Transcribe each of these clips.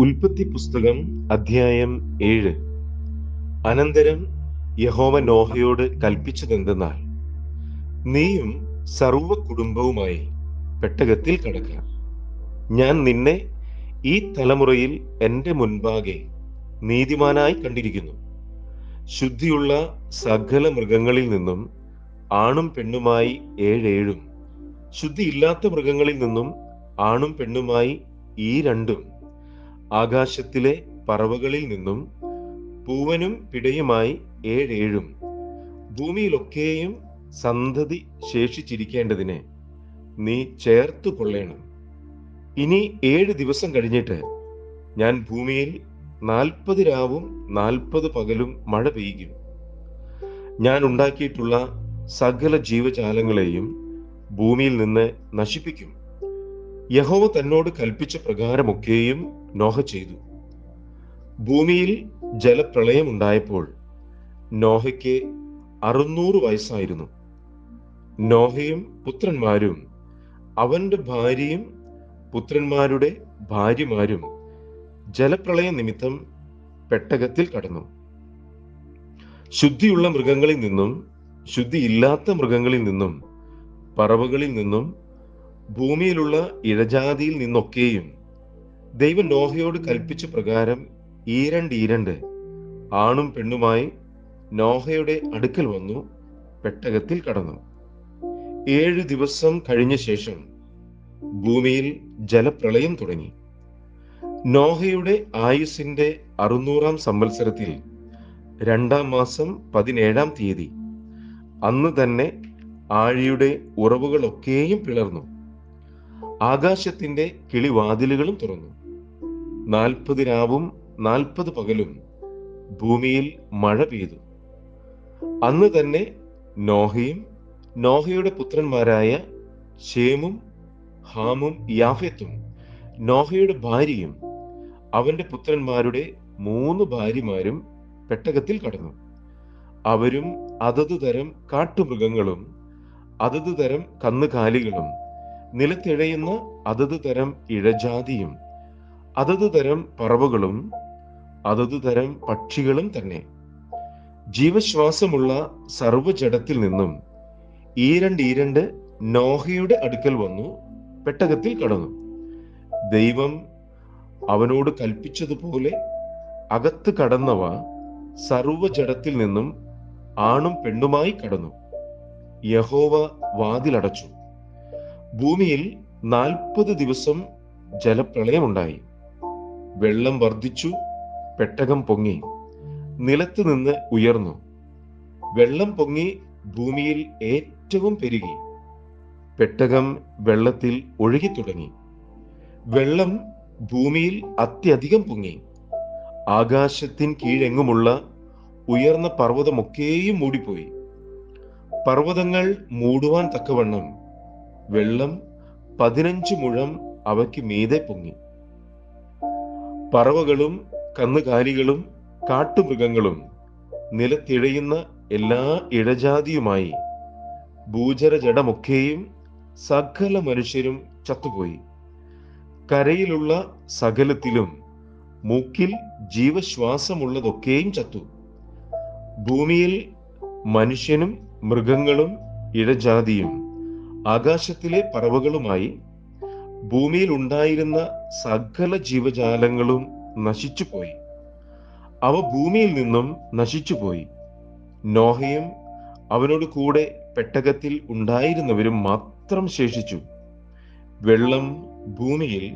ഉൽപ്പത്തി പുസ്തകം അധ്യായം ഏഴ്. അനന്തരം യഹോവ നോഹയോട് കൽപ്പിച്ചതെന്തെന്നാൽ നീയും സർവ കുടുംബവുമായി പെട്ടകത്തിൽ കടക്കുക ഞാൻ നിന്നെ ഈ തലമുറയിൽ എന്റെ മുൻപാകെ നീതിമാനായി കണ്ടിരിക്കുന്നു. ശുദ്ധിയുള്ള സകല മൃഗങ്ങളിൽ നിന്നും ആണും പെണ്ണുമായി ഏഴേഴും ശുദ്ധിയില്ലാത്ത മൃഗങ്ങളിൽ നിന്നും ആണും പെണ്ണുമായി ഈ രണ്ടും. ആകാശത്തിലെ പറവകളിൽ നിന്നും പൂവനും പിടയുമായി ഏഴേഴും ഭൂമിയിലൊക്കെയും സന്തതി ശേഷിച്ചിരിക്കേണ്ടതിനെ നീ ചേർത്തു കൊള്ളേണം. ഇനി ഏഴ് ദിവസം കഴിഞ്ഞിട്ട് ഞാൻ ഭൂമിയിൽ നാൽപ്പത് രാവും നാൽപ്പത് പകലും മഴ പെയ്യും. ഞാൻ ഉണ്ടാക്കിയിട്ടുള്ള സകല ജീവജാലങ്ങളെയും ഭൂമിയിൽ നിന്ന് നശിപ്പിക്കും. യഹോവ തന്നോട് കൽപ്പിച്ച പ്രകാരമൊക്കെയും നോഹ ചെയ്തു. ഭൂമിയിൽ ജലപ്രളയം ഉണ്ടായപ്പോൾ നോഹയ്ക്ക് അറുന്നൂറ് വയസ്സായിരുന്നു. നോഹയും പുത്രന്മാരും അവന്റെ ഭാര്യയും പുത്രന്മാരുടെ ഭാര്യമാരും ജലപ്രളയ നിമിത്തം പെട്ടകത്തിൽ കടന്നു. ശുദ്ധിയുള്ള മൃഗങ്ങളിൽ നിന്നും ശുദ്ധിയില്ലാത്ത മൃഗങ്ങളിൽ നിന്നും പറവുകളിൽ നിന്നും ഭൂമിയിലുള്ള ഇഴജാതിയിൽ നിന്നൊക്കെയും ദൈവം നോഹയോട് കൽപ്പിച്ച പ്രകാരം ഈരണ്ട് ഈരണ്ട് ആണും പെണ്ണുമായി നോഹയുടെ അടുക്കൽ വന്നു പെട്ടകത്തിൽ കടന്നു. ഏഴ് ദിവസം കഴിഞ്ഞ ശേഷം ഭൂമിയിൽ ജലപ്രളയം തുടങ്ങി. നോഹയുടെ ആയുസിന്റെ അറുന്നൂറാം സംവത്സരത്തിൽ രണ്ടാം മാസം പതിനേഴാം തീയതി അന്ന് തന്നെ ആഴിയുടെ ഉറവുകളൊക്കെയും പിളർന്നു. ആകാശത്തിന്റെ കിളിവാതിലുകളും തുറന്നു. നാൽപ്പത് രാവും നാൽപ്പത് പകലും ഭൂമിയിൽ മഴ പെയ്തു. അന്ന് തന്നെ നോഹയും നോഹയുടെ പുത്രന്മാരായ ഷേമും ഹാമും യാഫെത്തും നോഹയുടെ ഭാര്യയും അവന്റെ പുത്രന്മാരുടെ മൂന്ന് ഭാര്യമാരും പെട്ടകത്തിൽ കടന്നു. അവരും അതത് തരം കാട്ടുമൃഗങ്ങളും അതത് തരം കന്നുകാലികളും നിലത്തിഴയുന്ന അതത് തരം ഇഴജാതിയും അതത് തരം പറവുകളും അതത് തരം പക്ഷികളും തന്നെ. ജീവശ്വാസമുള്ള സർവജടത്തിൽ നിന്നും ഈരണ്ട് ഈരണ്ട് നോഹയുടെ അടുക്കൽ വന്നു പെട്ടകത്തിൽ കടന്നു. ദൈവം അവനോട് കൽപ്പിച്ചതുപോലെ അകത്ത് കടന്നവ സർവജടത്തിൽ നിന്നും ആണും പെണ്ണുമായി കടന്നു. യഹോവ വാതിലടച്ചു. ഭൂമിയിൽ നാൽപ്പത് ദിവസം ജലപ്രളയമുണ്ടായി. വെള്ളം വർദ്ധിച്ചു പെട്ടകം പൊങ്ങി നിലത്ത് നിന്ന് ഉയർന്നു. വെള്ളം പൊങ്ങി ഭൂമിയിൽ ഏറ്റവും പെരുകി. പെട്ടകം വെള്ളത്തിൽ ഒഴുകി തുടങ്ങി വെള്ളം ഭൂമിയിൽ അത്യധികം പൊങ്ങി. ആകാശത്തിൻ കീഴെങ്ങുമുള്ള ഉയർന്ന പർവതമൊക്കെയും മൂടിപ്പോയി. പർവതങ്ങൾ മൂടുവാൻ തക്കവണ്ണം വെള്ളം പതിനഞ്ച് മുഴം അവയ്ക്ക് മീതെ പൊങ്ങി. പറവകളും കന്നുകാലികളും കാട്ടുമൃഗങ്ങളും നിലത്തിഴയുന്ന എല്ലാ ഇഴജാതിയുമായി ഭൂചരജടമൊക്കെയും സകല മനുഷ്യരും ചത്തുപോയി. കരയിലുള്ള സകലത്തിലും മൂക്കിൽ ജീവശ്വാസമുള്ളതൊക്കെയും ചത്തു. ഭൂമിയിൽ മനുഷ്യനും മൃഗങ്ങളും ഇഴജാതിയും ആകാശത്തിലെ പറവകളുമായി ഭൂമിയിൽ ഉണ്ടായിരുന്ന സകല ജീവജാലങ്ങളും നശിച്ചുപോയി. അവ ഭൂമിയിൽ നിന്നും നശിച്ചുപോയി. നോഹയും അവനോട് കൂടെ പെട്ടകത്തിൽ ഉണ്ടായിരുന്നവരും മാത്രം ശേഷിച്ചു. വെള്ളം ഭൂമിയിൽ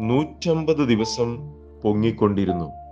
നൂറ്റമ്പത് ദിവസം പൊങ്ങിക്കൊണ്ടിരുന്നു.